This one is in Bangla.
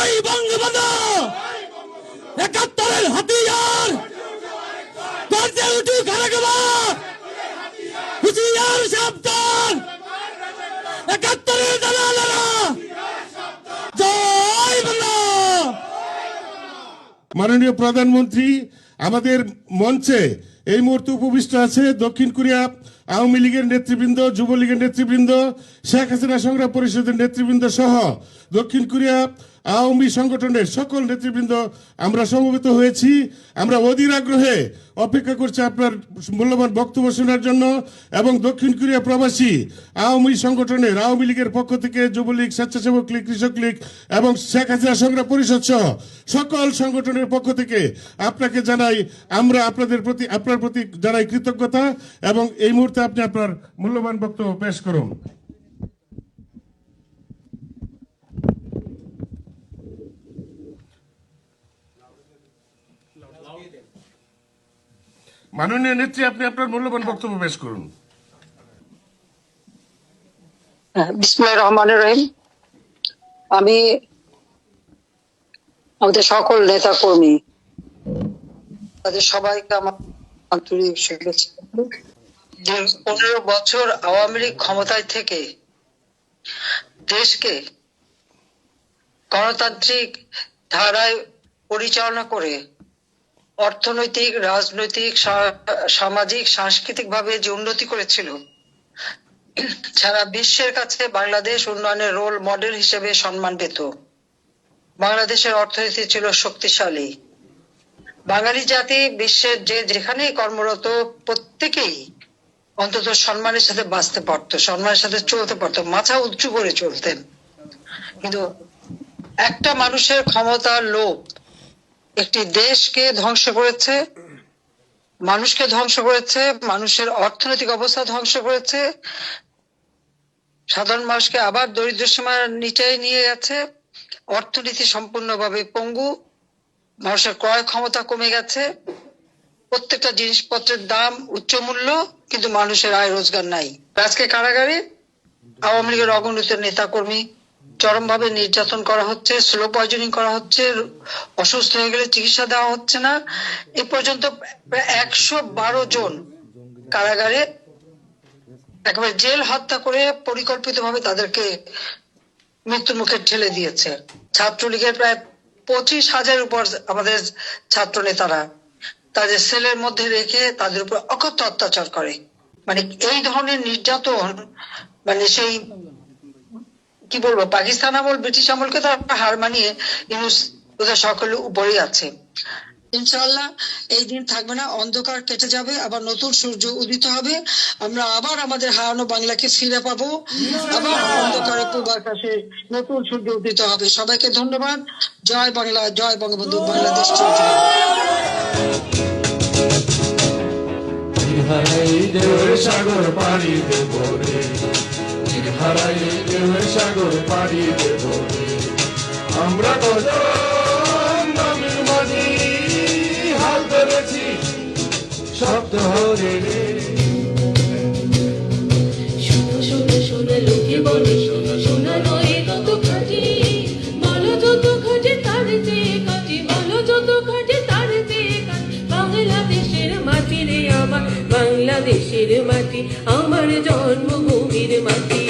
জয় বঙ্গবন্ধু। একাত্তরের হাতিয়ার। গর্জে উঠু খারাগবার হুশিয়ার সাবধান। একাত্তরের দালালেরা। জয় বাংলা। মাননীয় প্রধানমন্ত্রী, আমাদের মঞ্চে এই মুহূর্তে উপবিষ্ট আছে দক্ষিণ কোরিয়া আওয়ামী লীগের নেতৃবৃন্দ, যুবলীগের নেতৃবৃন্দ, শেখ হাসিনা সংগ্রাম পরিষদের নেতৃবৃন্দ সহ দক্ষিণ কোরিয়া আওয়ামী সংগঠনের সকল নেতৃবৃন্দ আমরা সমবেত হয়েছি। আমরা অধীর আগ্রহে অপেক্ষা করছি আপনার মূল্যবান বক্তব্য শোনার জন্য এবং দক্ষিণ কোরিয়া প্রবাসী আওয়ামী সংগঠনের আওয়ামী লীগের পক্ষ থেকে যুবলীগ, স্বেচ্ছাসেবক লীগ, কৃষক লীগ এবং শেখ হাসিনা সংগ্রাম পরিষদ সহ সকল সংগঠনের পক্ষ থেকে আপনাকে জানাই, আমরা আপনাদের প্রতি আপনার প্রতি জানাই কৃতজ্ঞতা এবং এই মুহূর্তে আপনি আপনার মূল্যবান বক্তব্য পেশ করুন। মাননীয় নেত্রী, আপনি আপনার মূল্যবান বক্তব্য পেশ করুন। বিসমুল্লাহ রহমান রহিম। আমি আমাদের সকল নেতা কর্মী তাদের সবাইকে আমার পনেরো বছর আওয়ামী লীগ ক্ষমতায় থেকে দেশকে গণতান্ত্রিক ধারায় পরিচালনা করে অর্থনৈতিক, রাজনৈতিক সামাজিক সাংস্কৃতিক ভাবে যে উন্নতি করেছিল, সারা বিশ্বের কাছে বাংলাদেশ উন্নয়নের রোল মডেল হিসেবে সম্মান পেত। বাংলাদেশের অর্থনীতি ছিল শক্তিশালী। বাঙালি জাতি বিশ্বের যে যেখানে কর্মরত প্রত্যেকেই অন্তত সম্মানের সাথে বাঁচতে পারতো, সম্মানের সাথে চলতে পারতো, মাথা উঁচু করে চলতেন। কিন্তু একটা মানুষের ক্ষমতার লোভ একটি দেশকে ধ্বংস করেছে, মানুষকে ধ্বংস করেছে, মানুষের অর্থনৈতিক অবস্থা ধ্বংস করেছে, সাধারণ মানুষকে আবার দরিদ্র সীমার নিচে নিয়ে গেছে অর্থনীতি সম্পূর্ণভাবে পঙ্গু মানুষের ক্রয় ক্ষমতা কমে গেছে। প্রত্যেকটা জিনিসপত্রের দাম উচ্চ মূল্য, কিন্তু মানুষের আয় রোজগার নাই। আজকে কারাগারে আওয়ামী লীগের অগণিত নেতা কর্মী চরমভাবে নির্যাতন করা হচ্ছে স্লো পয়জনিং করা হচ্ছে, অসুস্থ হয়ে গেলে চিকিৎসা দেওয়া হচ্ছে না। এ পর্যন্ত প্রায় একশো বারো জন কারাগারে একেবারে জেল হত্যা করে পরিকল্পিতভাবে তাদেরকে মৃত্যুর মুখে ঠেলে দিয়েছে। ছাত্রলীগের প্রায় পঁচিশ হাজার উপর আমাদের ছাত্র নেতারা তাদের সেলের মধ্যে রেখে তাদের উপর অকথ্য অত্যাচার করে। মানে এই ধরনের নির্যাতন মানে সেই, কি বলব, পাকিস্তান আমল, ব্রিটিশ আমলকে তো আমরা হার মানিয়ে ইউনুস ওদের সকলের উপরেই আছে। ইনশাআল্লাহ এই দিন থাকবে না, অন্ধকার কেটে যাবে, আবার নতুন সূর্য উদিত হবে। আমরা আবার আমাদের হারানো বাংলাকে ফিরে পাবো, আবার অন্ধকারে পূর্ব আকাশে নতুন সূর্য উদিত হবে। সবাইকে ধন্যবাদ। জয় বাংলা, জয় বঙ্গবন্ধু, বাংলাদেশ সাগর পাড়ি দেব রে হারাই সাগর পাড়ি দেব রে আমরা হাল ধরেছি শব্দ হরে রে মাটি রে আমার বাংলাদেশের মাটি আমার জন্মভূমির মাটি।